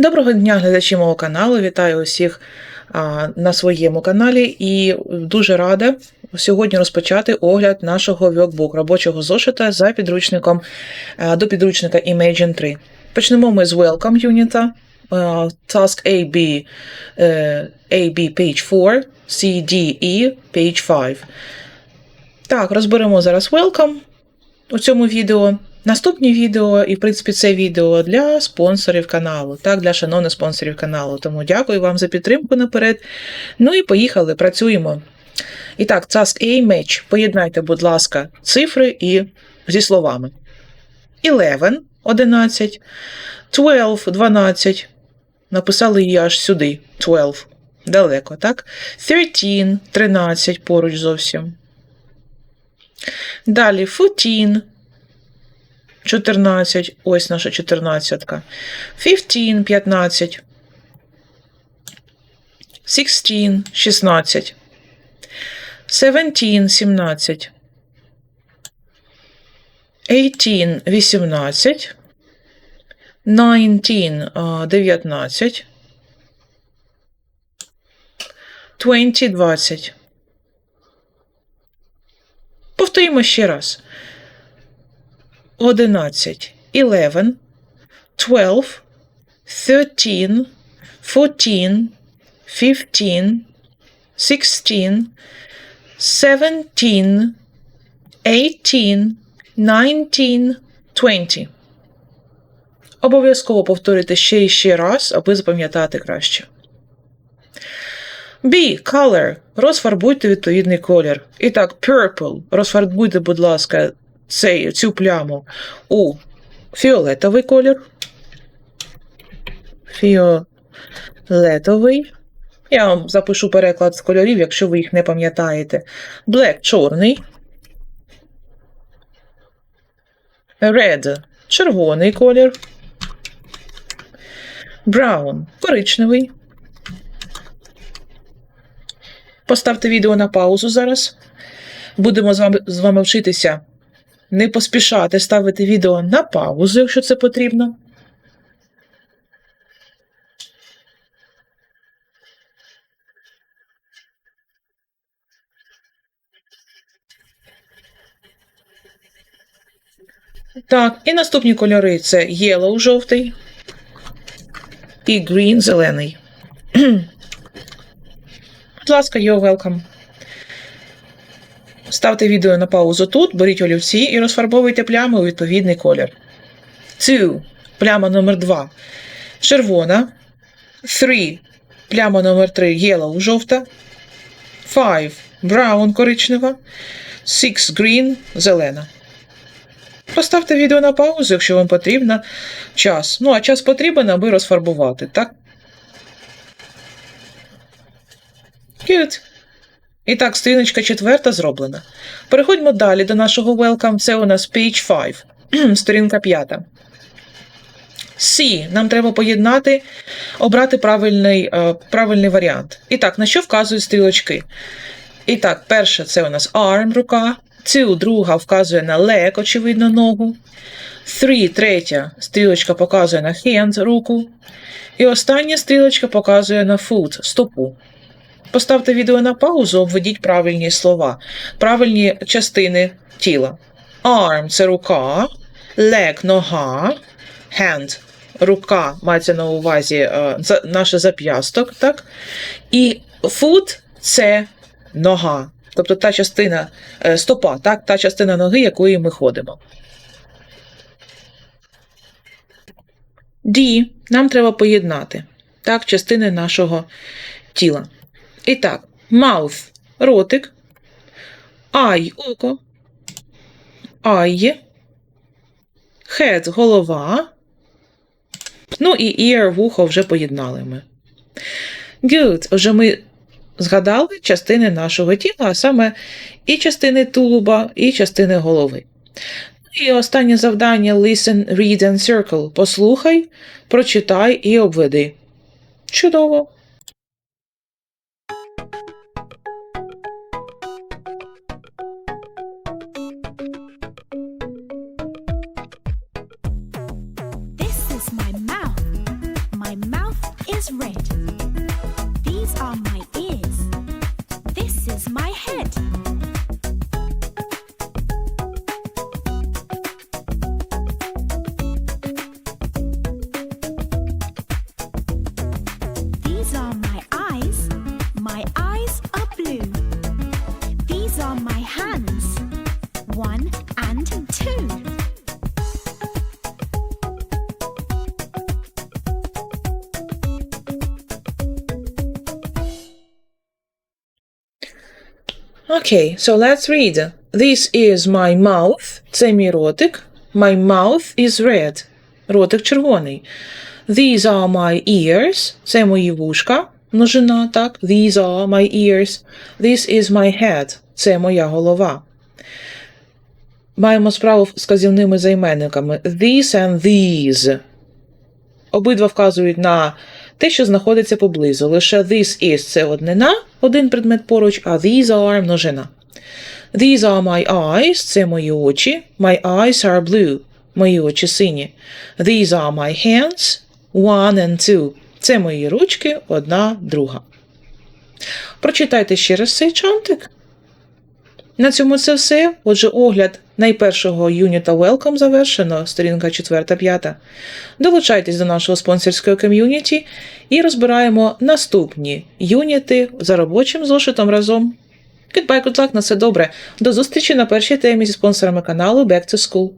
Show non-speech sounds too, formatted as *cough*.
Доброго дня, глядачі мого каналу. Вітаю усіх на своєму каналі і дуже рада сьогодні розпочати огляд нашого workbook, робочого зошита за підручником до підручника Imagine 3. Почнемо ми з Welcome юніта. Task AB, е, AB page 4, CDE page 5. Так, розберемо зараз Welcome у цьому відео. Наступні відео, і в принципі це відео для спонсорів каналу, так, для шановних спонсорів каналу. Тому дякую вам за підтримку наперед. Ну і поїхали, працюємо. І так, Task A Match. Поєднайте, будь ласка, цифри і зі словами. 11 11, 12 12. Написали її аж сюди. 12. Далеко, так? 13 13 поруч зовсім. Далі 14. 14, ось наша 14. 15, 15. 16, 16. 17, 17. 18, 18. 19, а, 19. 20, 20. Повторімо ще раз. 11, 11, 12, 13, 14, 15, 16, 17, 18, 19, 20. Обов'язково повторюйте ще і ще раз, аби запам'ятати краще. B. Color. Розфарбуйте відповідний колір. І так, purple. Розфарбуйте, будь ласка, цей, цю пляму у фіолетовий колір. Фіолетовий. Я вам запишу переклад з кольорів, якщо ви їх не пам'ятаєте. Black чорний. Red червоний колір. Brown коричневий. Поставте відео на паузу зараз. Будемо з вами, з вами вчитися не поспішати ставити відео на паузу, якщо це потрібно. Так, і наступні кольори це yellow жовтий і green зелений. *clears throat* Будь ласка, you're welcome. Ставте відео на паузу тут, беріть олівці і розфарбовуйте плями у відповідний колір. Two. Пляма номер 2 червона. Three. Пляма номер 3 yellow жовта. Five. Brown коричнева. Six. Green зелена. Поставте відео на паузу, якщо вам потрібно час. Ну, а час потрібен, аби розфарбувати, так? Good. І так, сторіночка четверта зроблена. Переходьмо далі до нашого welcome. Це у нас page 5, сторінка п'ята. C. Нам треба поєднати, обрати правильний, е, правильний варіант. І так, на що вказують стрілочки? І так, перше це у нас arm, рука. Two, друга вказує на leg, очевидно, ногу. Three, третя стрілочка показує на hand, руку. І остання стрілочка показує на foot, стопу. Поставте відео на паузу, обведіть правильні слова, правильні частини тіла. Arm це рука, leg нога, hand рука мається на увазі е, наше зап'ясток, так? І foot це нога. Тобто та частина е, стопа, так? та частина ноги, якою ми ходимо. D. Нам треба поєднати так, частини нашого тіла. І так, mouth – ротик, eye – око, eye, head – голова, ну і ear – вухо вже поєднали ми. Good. Отже, ми згадали частини нашого тіла, а саме і частини тулуба, і частини голови. І останнє завдання listen, read and circle. Послухай, прочитай і обведи. Чудово! Is red. Okay, so let's read. This is my mouth. Це мій ротик. My mouth is red. Ротик червоний. These are my ears. Це мої вушка. Множина, так. These are my ears. This is my head. Це моя голова. Маємо справу з казівними займенниками. This and these. Обидва вказують на те, що знаходиться поблизу. Лише this is це однина, один предмет поруч, а these are множина. These are my eyes це мої очі. My eyes are blue. Мої очі сині. These are my hands. One and two. Це мої ручки, одна, друга. Прочитайте ще раз цей чантик. На цьому це все. Отже, огляд найпершого юніта Welcome завершено, сторінка 4-5. Долучайтесь до нашого спонсорського ком'юніті і розбираємо наступні юніти за робочим зошитом разом. Goodbye, good luck, на все добре. До зустрічі на першій темі зі спонсорами каналу Back to School.